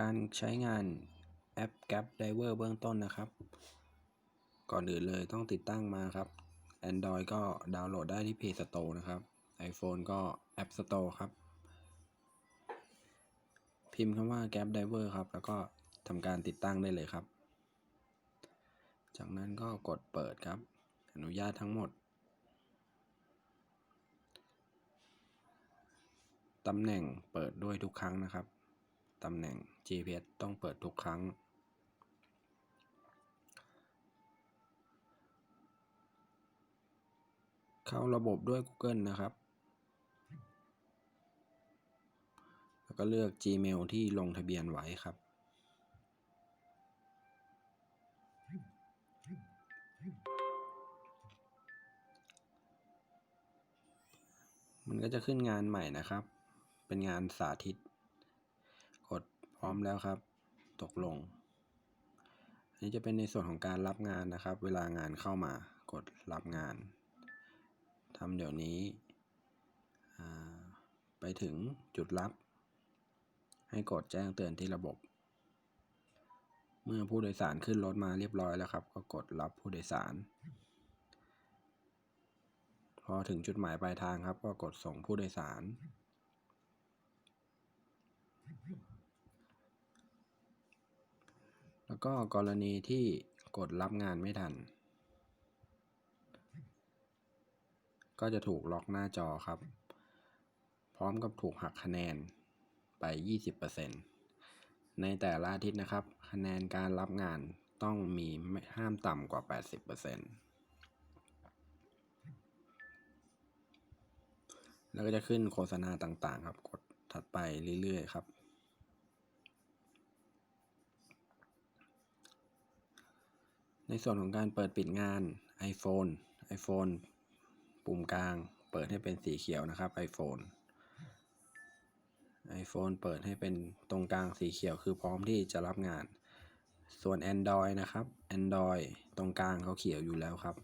การใช้งานแอป Gap Driver เบื้องต้นนะครับ ก่อนอื่นเลยต้องติดตั้งมาครับ Android ก็ดาวน์โหลดได้ที่ Play Store นะครับ iPhone ก็ App Store ครับ พิมพ์คำว่า Gap Driver ครับ แล้วก็ทำการติดตั้งได้เลยครับ จากนั้นก็กดเปิดครับ อนุญาตทั้งหมดตำแหน่งเปิดด้วยทุกครั้งนะครับ ตำแหน่ง GPS ต้องเปิดทุกครั้ง เข้าระบบด้วย Google นะครับ แล้วก็เลือก Gmail ที่ลงทะเบียนไว้ครับมันก็จะขึ้นงานใหม่นะครับ เป็นงานสาธิต ร้อมแล้วครับ ตกลง อันนี้จะเป็นในส่วนของการรับงานนะครับ เวลางานเข้ามากดรับงานทำเดี๋ยวนี้ ไปถึงจุดรับ ให้กดแจ้งเตือนที่ระบบ เมื่อผู้โดยสารขึ้นรถมาเรียบร้อยแล้วครับ ก็กดรับผู้โดยสาร พอถึงจุดหมายปลายทางครับ ก็กดส่งผู้โดยสาร แล้ว ก็กรณีที่กดรับงานไม่ทัน ก็จะถูกล็อกหน้าจอครับ พร้อมกับถูกหักคะแนนไป 20%ในแต่ละอาทิตย์นะครับ คะแนนการรับงานต้องมีห้ามต่ำกว่า 80%แล้วก็จะขึ้นโฆษณาต่างๆ ครับ กดถัดไปเรื่อยๆ ครับ ในส่วนของการเปิดปิดงาน iPhone iPhone ปุ่มกลาง เปิดให้เป็นสีเขียวนะครับ iPhone iPhone เปิดให้เป็นตรงกลางสีเขียวคือพร้อมที่จะรับงาน ส่วน Android นะครับ Android ตรงกลางเขาเขียวอยู่แล้วครับ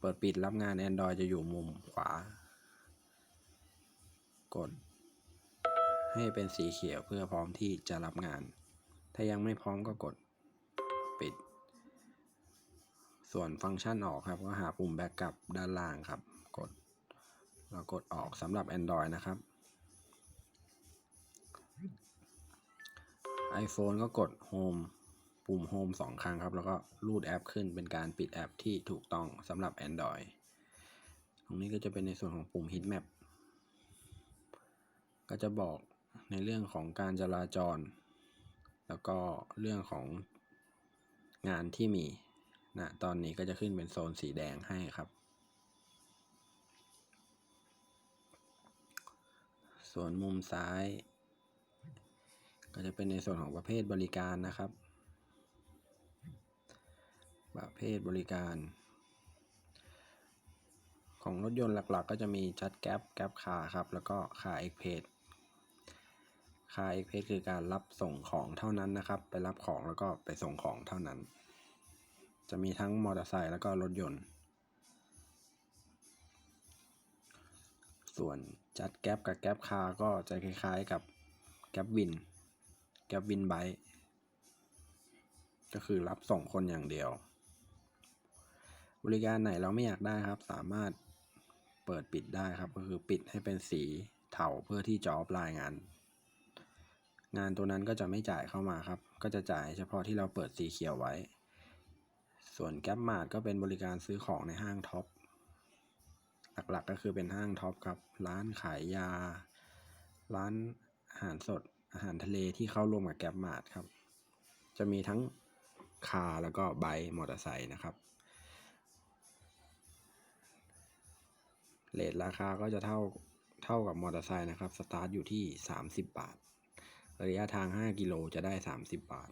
เปิดปิดรับงาน Android จะอยู่มุมขวา กด ให้เป็นสีเขียวเพื่อพร้อมที่จะรับงาน ถ้ายังไม่พร้อมก็กด ปิด ส่วนฟังก์ชันออกครับ ก็หาปุ่มแบ็กกลับด้านล่างครับ กดแล้วกดออกสำหรับ Android นะครับ iPhone ก็กด Home ปุ่ม Home สองครั้งครับ แล้วก็รูดแอปขึ้นเป็นการปิดแอปที่ถูกต้องสำหรับ Android ตรงนี้ก็จะเป็นในส่วนของปุ่ม Heat Map ก็จะบอกในเรื่องของการจราจร แล้วก็เรื่องของงานที่มี นะตอนนี้ก็จะขึ้นเป็นโซนสีแดงให้ครับ ส่วนมุมซ้าย ก็จะเป็นในส่วนของประเภทบริการนะครับ ประเภทบริการ ของรถยนต์หลักๆ ก็จะมีชัดแก๊ปแก๊ปคาครับ แล้วก็คาเอ็กเพสคาเอ็กเพสคือการรับส่งของเท่านั้นนะครับ ไปรับของแล้วก็ไปส่งของเท่านั้น จะมีทั้งมอเตอร์ไซค์แล้วก็รถยนต์ ส่วนจัดแก๊ปกับแก๊ปคาร์ก็จะคล้ายๆกับแก๊ปวิน แก๊ปวินไบก็คือรับส่งคนอย่างเดียว บริการไหนเราไม่อยากได้ครับ สามารถเปิดปิดได้ครับ ก็คือปิดให้เป็นสีเทาเพื่อที่จะออฟไลน์งาน งานตัวนั้นก็จะไม่จ่ายเข้ามาครับ ก็จะจ่ายเฉพาะที่เราเปิดสีเขียวไว้ ส่วนแก๊ปมาร์ทก็เป็นบริการซื้อของในห้างท็อป หลักๆก็คือเป็นห้างท็อปครับ ร้านขายยา ร้านอาหารสด อาหารทะเลที่เข้าร่วมกับแก๊ปมาร์ทครับ จะมีทั้งคาร์แล้วก็ไบค์มอเตอร์ไซค์นะครับเลทราคาก็จะเท่าเท่ากับมอเตอร์ไซค์นะครับ สตาร์ทอยู่ที่ 30 บาท ระยะทาง 5 กิโลจะได้ 30 บาท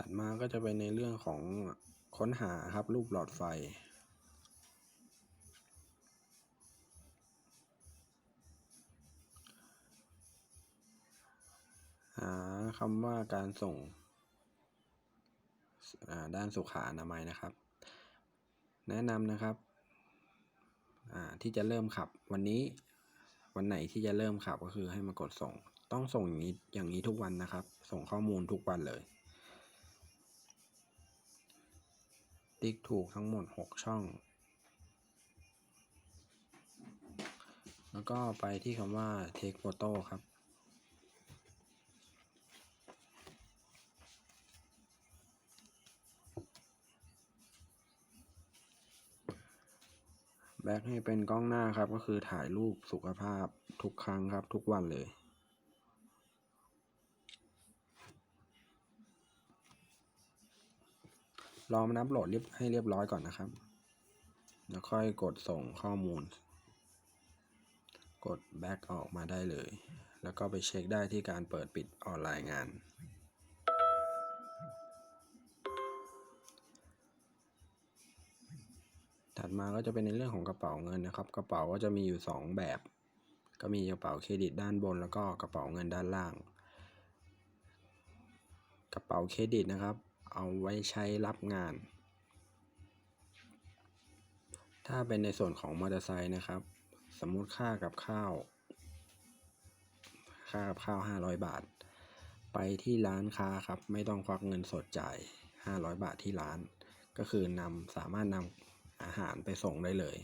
ถัดมาก็จะเป็นในเรื่องของค้นหาครับรูปหลอดไฟ หาคำว่าการส่งด้านสุขาอนามัยนะครับ แนะนำนะครับที่จะเริ่มขับวันนี้วันไหนที่จะเริ่มขับก็คือให้มากดส่ง ต้องส่งอย่างนี้อย่างนี้ทุกวันนะครับ ส่งข้อมูลทุกวันเลย ติ๊กถูกทั้งหมด 6 ช่อง แล้วก็ไปที่คำว่า take photo ครับ แบ็กให้เป็นกล้องหน้าครับ ก็คือถ่ายรูปสุขภาพทุกครั้งครับทุกวันเลย รอมันอัปโหลดเรียบให้เรียบร้อยก่อนนะครับ แล้วค่อยกดส่งข้อมูล กดแบ็กออกมาได้เลย แล้วก็ไปเช็คได้ที่การเปิดปิดออนไลน์งาน ถัดมาก็จะเป็นในเรื่องของกระเป๋าเงินนะครับ กระเป๋าก็จะมีอยู่ 2 แบบ ก็มีกระเป๋าเครดิตด้านบน แล้วก็กระเป๋าเงินด้านล่าง กระเป๋าเครดิตนะครับ เอาไว้ใช้รับงาน ถ้าเป็นในส่วนของมอเตอร์ไซค์นะครับ สมมุติค่ากับข้าว ค่ากับข้าว 500 บาท ไปที่ร้านค้าครับ ไม่ต้องควักเงินสดจ่าย 500 บาทที่ร้าน ก็คือนำสามารถนำอาหารไปส่งได้เลย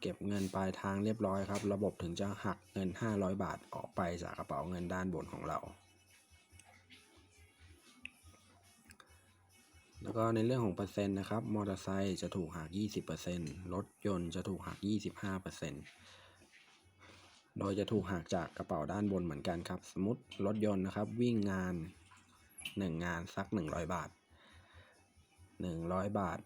เก็บเงินปลายทางเรียบร้อยครับ ระบบถึงจะหักเงิน 500 บาทออกไปจากกระเป๋าเงินด้านบนของเรา แล้วก็ในเรื่องของเปอร์เซ็นต์นะครับ มอเตอร์ไซค์จะถูกหัก 20%รถยนต์จะถูกหัก 25%โดยจะถูกหักจากกระเป๋าด้านบนเหมือนกันครับ สมมติรถยนต์นะครับ วิ่งงาน 1 งานสัก 100 บาท 100 บาท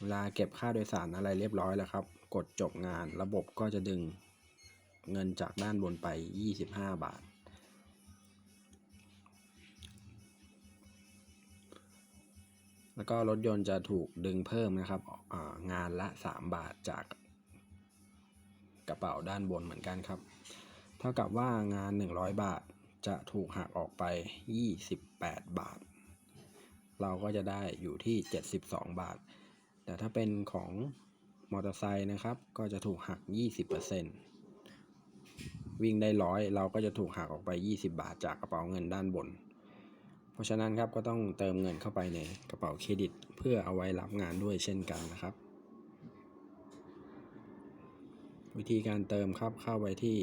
เวลาเก็บค่าโดยสารอะไรเรียบร้อยแล้วครับ กดจบงานระบบก็จะดึงเงินจากด้านบนไป 25 บาท แล้วก็รถยนต์จะถูกดึงเพิ่มนะครับงานละ 3 บาทจากกระเป๋าด้านบนเหมือนกันครับ เท่ากับว่างาน 100 บาทจะถูกหักออกไป 28 บาท เราก็จะได้อยู่ที่ 72 บาท แต่ถ้าเป็นของมอเตอร์ไซค์นะครับ ก็จะถูกหัก 20%วิ่งได้ร้อยเราก็จะถูกหักออกไป 20 บาทจากกระเป๋าเงินด้านบน เพราะฉะนั้นครับก็ต้องเติมเงินเข้าไปในกระเป๋าเครดิต เพื่อเอาไว้รับงานด้วยเช่นกันนะครับ วิธีการเติมครับเข้าไปที่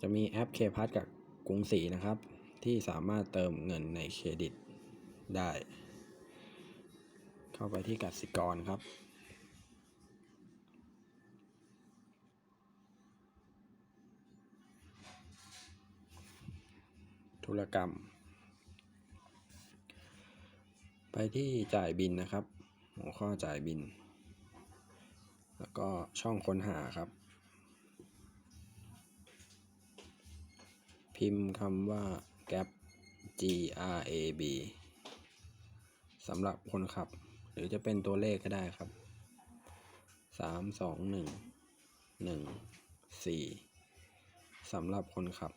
จะมีแอปเคพัทกับกรุงศรีนะครับ ที่สามารถเติมเงินในเครดิตได้ เข้าไปที่กสิกรครับธุรกรรม ไปที่จ่ายบินนะครับ หัวข้อจ่ายบิน แล้วก็ช่องค้นหาครับ พิมพ์คำว่า Gap G R A B สำหรับคนขับ หรือจะเป็นตัวเลขก็ได้ครับสามสองหนึ่งหนึ่งสี่สำหรับคนขับ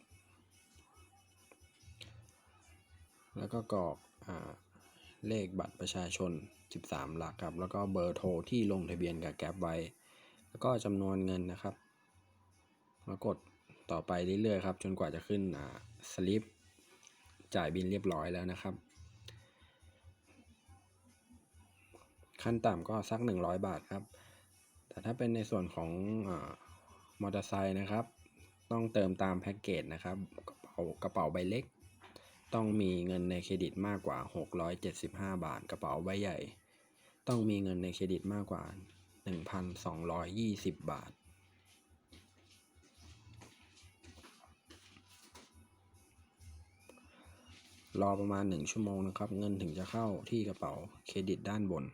แล้วก็กรอกอ่า เลขบัตรประชาชน 13 หลักครับ แล้วก็เบอร์โทรที่ลงทะเบียนกับแก๊ปไว้ แล้วก็จำนวนเงินนะครับแล้วกดต่อไปเรื่อยๆครับ จนกว่าจะขึ้นสลิปจ่ายบินเรียบร้อยแล้วนะครับ ขั้นต่ำก็สัก 100 บาทครับ แต่ถ้าเป็นในส่วนของมอเตอร์ไซค์นะครับ ต้องเติมตามแพ็กเกจนะครับกระเป๋ากระเป๋าใบเล็ก ต้องมีเงินในเครดิตมากกว่า 675 บาทกระเป๋าใบใหญ่ ต้องมีเงินในเครดิตมากกว่า 1,220 บาท รอประมาณ 1 ชั่วโมงนะครับ เงินถึงจะเข้าที่กระเป๋าเครดิตด้านบน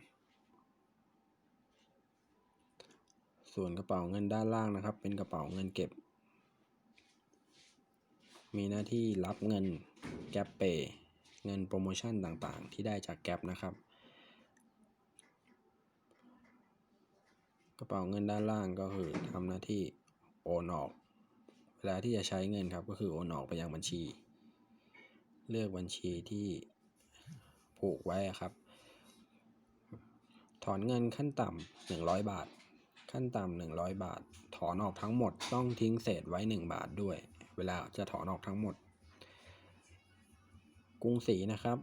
ส่วนกระเป๋าเงินด้านล่างนะครับ เป็นกระเป๋าเงินเก็บ มีหน้าที่รับเงินแกปเปเงินโปรโมชั่นต่างๆ ที่ได้จากแกปนะครับ กระเป๋าเงินด้านล่างก็คือทำหน้าที่โอนออก เวลาที่จะใช้เงินครับก็คือโอนออกไปยังบัญชี เลือกบัญชีที่ผูกไว้ครับ ถอนเงินขั้นต่ำหนึ่งร้อยบาท ขั้นต่ำหนึ่งร้อยบาท ถอนออกทั้งหมดต้องทิ้งเศษไว้หนึ่งบาทด้วย เวลาจะถอนออกทั้งหมด กรุงศรีนะครับ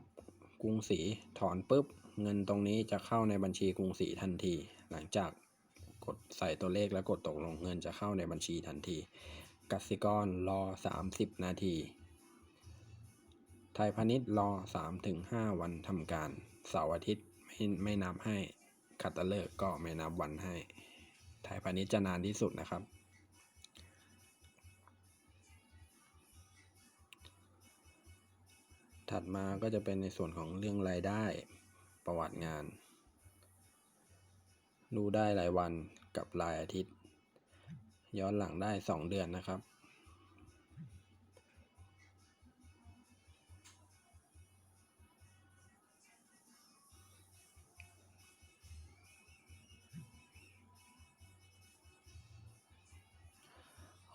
กรุงศรีถอนปุ๊บ เงินตรงนี้จะเข้าในบัญชีกรุงศรีทันที หลังจากกดใส่ตัวเลขแล้วกดตกลงเงินจะเข้าในบัญชีทันทีกสิกรรอ 30 นาที ไทยพาณิชย์รอ 3-5 วันทำการ เสาร์อาทิตย์ไม่ไม่นับให้คัตเลิกษ์ก็ไม่นับวันให้ ไทยพาณิชย์จะนานที่สุดนะครับ ถัดมาก็จะเป็นในส่วนของเรื่องรายได้ประวัติงาน ดูได้รายวันกับรายอาทิตย์ ย้อนหลังได้ 2 เดือนนะครับ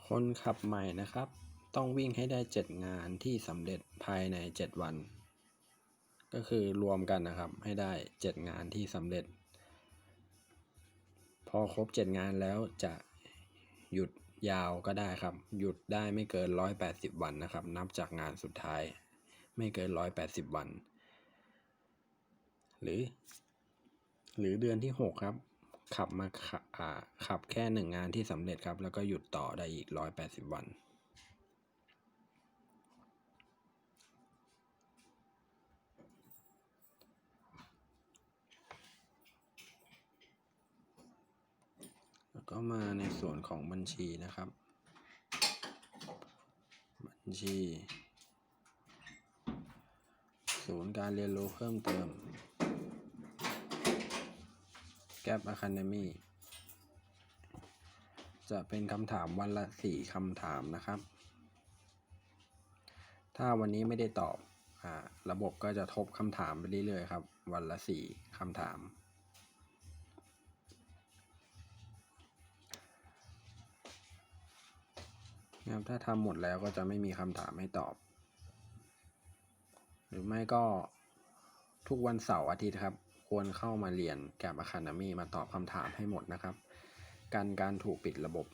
คนขับใหม่นะครับ ต้องวิ่งให้ได้ 7 งานที่สำเร็จภายใน 7 วัน ก็คือรวมกันนะครับให้ได้ 7 งานที่สำเร็จ พอครบ 7 งานแล้วจะหยุดยาวก็ได้ครับ หยุดได้ไม่เกิน 180 วันนะครับ นับจากงานสุดท้าย ไม่เกิน 180 วัน หรือ หรือเดือนที่ 6 ครับ ขับมาข,ขับแค่หนึ่งงานที่สำเร็จครับ แล้วก็หยุดต่อได้อีก 180 วัน แล้วก็ มาในส่วนของบัญชีนะครับ บัญชี ศูนย์การเรียนรู้เพิ่มเติมแก p Academy จะเป็นคำถามวันละสี่คำถามนะครับ ถ้าวันนี้ไม่ได้ตอบอาระบบก็จะทบคำถามไปเรื่อยๆครับ วันละสี่คำถาม นะครับถ้าทำหมดแล้วก็จะไม่มีคำถามให้ตอบ หรือไม่ก็ทุกวันเสาร์อาทิตย์ครับ ควรเข้ามาเรียนแก p Academy มาตอบคำถามให้หมดนะครับการการถูกปิดระบบ